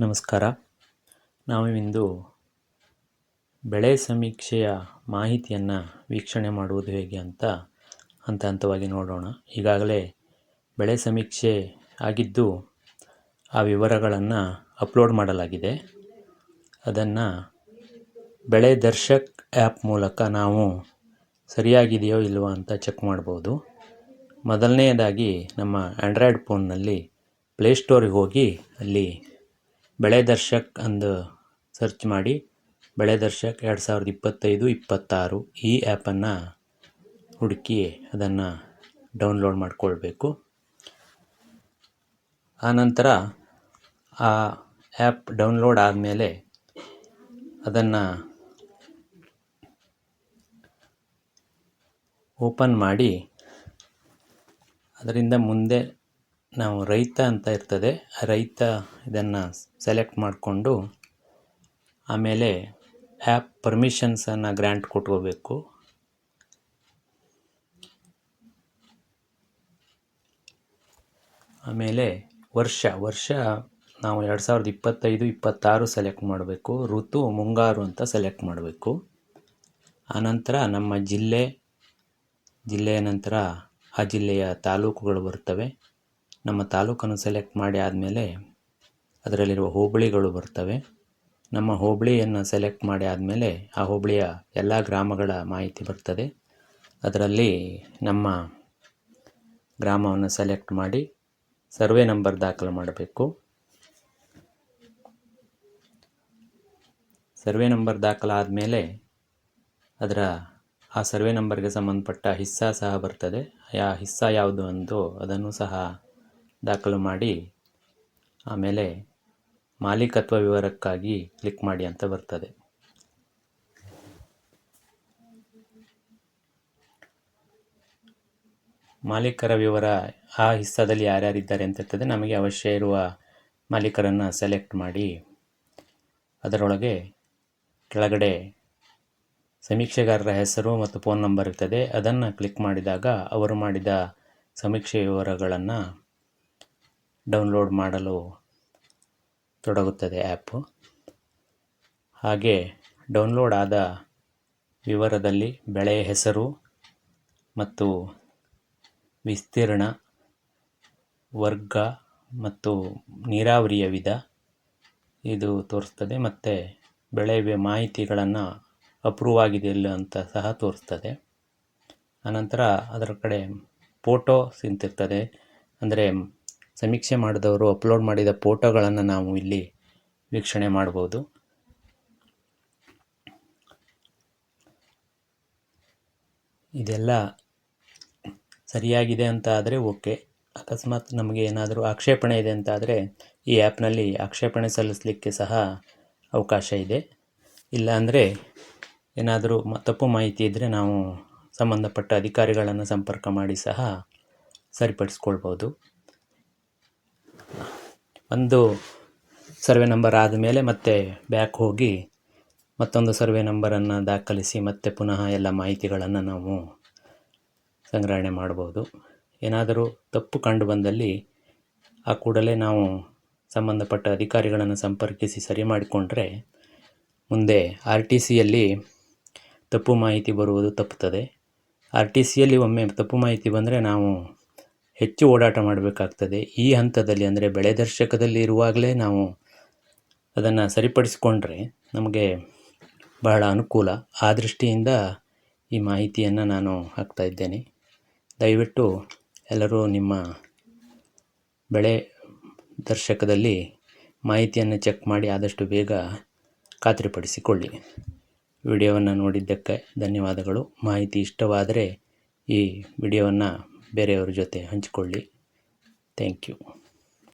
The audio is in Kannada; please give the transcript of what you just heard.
ನಮಸ್ಕಾರ. ನಾವಿಂದು ಬೆಳೆ ಸಮೀಕ್ಷೆಯ ಮಾಹಿತಿಯನ್ನು ವೀಕ್ಷಣೆ ಮಾಡುವುದು ಹೇಗೆ ಅಂತ ಹಂತ ಹಂತವಾಗಿ ನೋಡೋಣ. ಈಗಾಗಲೇ ಬೆಳೆ ಸಮೀಕ್ಷೆ ಆಗಿದ್ದು ಆ ವಿವರಗಳನ್ನು ಅಪ್ಲೋಡ್ ಮಾಡಲಾಗಿದೆ. ಅದನ್ನು ಬೆಳೆ ದರ್ಶಕ್ ಆ್ಯಪ್ ಮೂಲಕ ನಾವು ಸರಿಯಾಗಿದೆಯೋ ಇಲ್ವೋ ಅಂತ ಚೆಕ್ ಮಾಡ್ಬೋದು. ಮೊದಲನೆಯದಾಗಿ ನಮ್ಮ ಆ್ಯಂಡ್ರಾಯ್ಡ್ ಫೋನ್ನಲ್ಲಿ ಪ್ಲೇಸ್ಟೋರಿಗೆ ಹೋಗಿ ಅಲ್ಲಿ ಬೆಳೆ ದರ್ಶಕ್ ಅಂದು ಸರ್ಚ್ ಮಾಡಿ ಬೆಳೆ ದರ್ಶಕ್ ಎರಡು ಸಾವಿರದ ಇಪ್ಪತ್ತೈದು, ಇಪ್ಪತ್ತಾರು ಈ ಆ್ಯಪನ್ನು ಹುಡುಕಿ ಅದನ್ನು ಡೌನ್ಲೋಡ್ ಮಾಡಿಕೊಳ್ಬೇಕು. ಆನಂತರ ಆ ಆ್ಯಪ್ ಡೌನ್ಲೋಡ್ ಆದಮೇಲೆ ಅದನ್ನು ಓಪನ್ ಮಾಡಿ ಅದರಿಂದ ಮುಂದೆ ನಾವು ರೈತ ಅಂತ ಇರ್ತದೆ. ರೈತ ಇದನ್ನು ಸೆಲೆಕ್ಟ್ ಮಾಡಿಕೊಂಡು ಆಮೇಲೆ ಆ್ಯಪ್ ಪರ್ಮಿಷನ್ಸನ್ನು ಗ್ರ್ಯಾಂಟ್ ಕೊಟ್ಕೋಬೇಕು. ಆಮೇಲೆ ವರ್ಷ ವರ್ಷ ನಾವು ಎರಡು ಸಾವಿರದ ಇಪ್ಪತ್ತೈದು, ಇಪ್ಪತ್ತಾರು ಸೆಲೆಕ್ಟ್ ಮಾಡಬೇಕು. ಋತು, ಮುಂಗಾರು ಅಂತ ಸೆಲೆಕ್ಟ್ ಮಾಡಬೇಕು. ಆನಂತರ ನಮ್ಮ ಜಿಲ್ಲೆ, ಜಿಲ್ಲೆಯ ನಂತರ ಆ ಜಿಲ್ಲೆಯ ತಾಲೂಕುಗಳು ಬರ್ತವೆ. ನಮ್ಮ ತಾಲೂಕನ್ನು ಸೆಲೆಕ್ಟ್ ಮಾಡಿ ಆದಮೇಲೆ ಅದರಲ್ಲಿರುವ ಹೋಬಳಿಗಳು ಬರ್ತವೆ. ನಮ್ಮ ಹೋಬಳಿಯನ್ನು ಸೆಲೆಕ್ಟ್ ಮಾಡಿ ಆದಮೇಲೆ ಆ ಹೋಬಳಿಯ ಎಲ್ಲ ಗ್ರಾಮಗಳ ಮಾಹಿತಿ ಬರ್ತದೆ. ಅದರಲ್ಲಿ ನಮ್ಮ ಗ್ರಾಮವನ್ನು ಸೆಲೆಕ್ಟ್ ಮಾಡಿ ಸರ್ವೆ ನಂಬರ್ ದಾಖಲು ಮಾಡಬೇಕು. ಸರ್ವೆ ನಂಬರ್ ದಾಖಲಾದ ಮೇಲೆ ಅದರ ಆ ಸರ್ವೆ ನಂಬರ್ಗೆ ಸಂಬಂಧಪಟ್ಟ ಹಿಸ್ಸಾ ಸಹ ಬರ್ತದೆ. ಯಾ ಹಿಸ್ಸಾ ಯಾವುದು ಅಂದು ಅದನ್ನು ಸಹ ದಾಖಲು ಮಾಡಿ, ಆಮೇಲೆ ಮಾಲೀಕತ್ವ ವಿವರಕ್ಕಾಗಿ ಕ್ಲಿಕ್ ಮಾಡಿ ಅಂತ ಬರ್ತದೆ. ಮಾಲೀಕರ ವಿವರ ಆ ಹಿಸ್ಸಾದಲ್ಲಿ ಯಾರ್ಯಾರಿದ್ದಾರೆ ಅಂತ ಇರ್ತದೆ, ನಮಗೆ ಅವಶ್ಯ ಇರುವ ಮಾಲೀಕರನ್ನು ಸೆಲೆಕ್ಟ್ ಮಾಡಿ, ಅದರೊಳಗೆ ಕೆಳಗಡೆ ಸಮೀಕ್ಷೆಗಾರರ ಹೆಸರು ಮತ್ತು ಫೋನ್ ನಂಬರ್ ಇರ್ತದೆ, ಅದನ್ನು ಕ್ಲಿಕ್ ಮಾಡಿದಾಗ ಅವರು ಮಾಡಿದ ಸಮೀಕ್ಷೆ ವಿವರಗಳನ್ನು ಡೌನ್ಲೋಡ್ ಮಾಡಲು ತೊಡಗುತ್ತದೆ ಆ್ಯಪು. ಹಾಗೆ ಡೌನ್ಲೋಡ್ ಆದ ವಿವರದಲ್ಲಿ ಬೆಳೆಯ ಹೆಸರು ಮತ್ತು ವಿಸ್ತೀರ್ಣ, ವರ್ಗ ಮತ್ತು ನೀರಾವರಿಯ ವಿಧ ಇದು ತೋರಿಸ್ತದೆ ಮತ್ತು ಬೆಳೆ ಮಾಹಿತಿಗಳನ್ನು ಅಪ್ರೂವ್ ಆಗಿದೆ ಇಲ್ಲ ಅಂತ ಸಹ ತೋರಿಸ್ತದೆ. ಅನಂತರ ಅದರ ಕಡೆ ಫೋಟೋ ಸಿಂತಿರ್ತದೆ. ಅಂದರೆ ಸಮೀಕ್ಷೆ ಮಾಡಿದವರು ಅಪ್ಲೋಡ್ ಮಾಡಿದ ಫೋಟೋಗಳನ್ನು ನಾವು ಇಲ್ಲಿ ವೀಕ್ಷಣೆ ಮಾಡ್ಬೋದು. ಇದೆಲ್ಲ ಸರಿಯಾಗಿದೆ ಅಂತ ಆದರೆ ಓಕೆ. ಅಕಸ್ಮಾತ್ ನಮಗೆ ಏನಾದರೂ ಆಕ್ಷೇಪಣೆ ಇದೆ ಅಂತ ಆದರೆ ಈ ಆ್ಯಪ್ನಲ್ಲಿ ಆಕ್ಷೇಪಣೆ ಸಲ್ಲಿಸಲಿಕ್ಕೆ ಸಹ ಅವಕಾಶ ಇದೆ. ಇಲ್ಲಾಂದರೆ ಏನಾದರೂ ತಪ್ಪು ಮಾಹಿತಿ ಇದ್ದರೆ ನಾವು ಸಂಬಂಧಪಟ್ಟ ಅಧಿಕಾರಿಗಳನ್ನು ಸಂಪರ್ಕ ಮಾಡಿ ಸಹ ಸರಿಪಡಿಸ್ಕೊಳ್ಬೋದು. ಒಂದು ಸರ್ವೆ ನಂಬರ್ ಆದ ಮೇಲೆ ಮತ್ತೆ ಬ್ಯಾಕ್ ಹೋಗಿ ಮತ್ತೊಂದು ಸರ್ವೆ ನಂಬರನ್ನು ದಾಖಲಿಸಿ ಮತ್ತೆ ಪುನಃ ಎಲ್ಲ ಮಾಹಿತಿಗಳನ್ನು ನಾವು ಸಂಗ್ರಹಣೆ ಮಾಡ್ಬೋದು ಏನಾದರೂ ತಪ್ಪು ಕಂಡು ಬಂದಲ್ಲಿ ಆ ಕೂಡಲೇ ನಾವು ಸಂಬಂಧಪಟ್ಟ ಅಧಿಕಾರಿಗಳನ್ನು ಸಂಪರ್ಕಿಸಿ ಸರಿ ಮಾಡಿಕೊಂಡ್ರೆ ಮುಂದೆ ಆರ್ ಟಿ ಸಿಯಲ್ಲಿ ತಪ್ಪು ಮಾಹಿತಿ ಬರುವುದು ತಪ್ಪುತ್ತದೆ. ಆರ್ ಟಿ ಸಿಯಲ್ಲಿ ಒಮ್ಮೆ ತಪ್ಪು ಮಾಹಿತಿ ಬಂದರೆ ನಾವು ಹೆಚ್ಚು ಓಡಾಟ ಮಾಡಬೇಕಾಗ್ತದೆ. ಈ ಹಂತದಲ್ಲಿ ಅಂದರೆ ಬೆಳೆ ದರ್ಶಕದಲ್ಲಿ ಇರುವಾಗಲೇ ನಾವು ಅದನ್ನು ಸರಿಪಡಿಸಿಕೊಂಡ್ರೆ ನಮಗೆ ಬಹಳ ಅನುಕೂಲ. ಆ ದೃಷ್ಟಿಯಿಂದ ಈ ಮಾಹಿತಿಯನ್ನು ನಾನು ಹಾಕ್ತಾ ಇದ್ದೇನೆ. ದಯವಿಟ್ಟು ಎಲ್ಲರೂ ನಿಮ್ಮ ಬೆಳೆ ದರ್ಶಕದಲ್ಲಿ ಮಾಹಿತಿಯನ್ನು ಚೆಕ್ ಮಾಡಿ ಆದಷ್ಟು ಬೇಗ ಖಾತ್ರಿಪಡಿಸಿಕೊಳ್ಳಿ. ವಿಡಿಯೋವನ್ನು ನೋಡಿದ್ದಕ್ಕೆ ಧನ್ಯವಾದಗಳು. ಮಾಹಿತಿ ಇಷ್ಟವಾದರೆ ಈ ವಿಡಿಯೋವನ್ನು ಬೇರೆಯವ್ರ ಜೊತೆ ಹಂಚಿಕೊಳ್ಳಿ. Thank you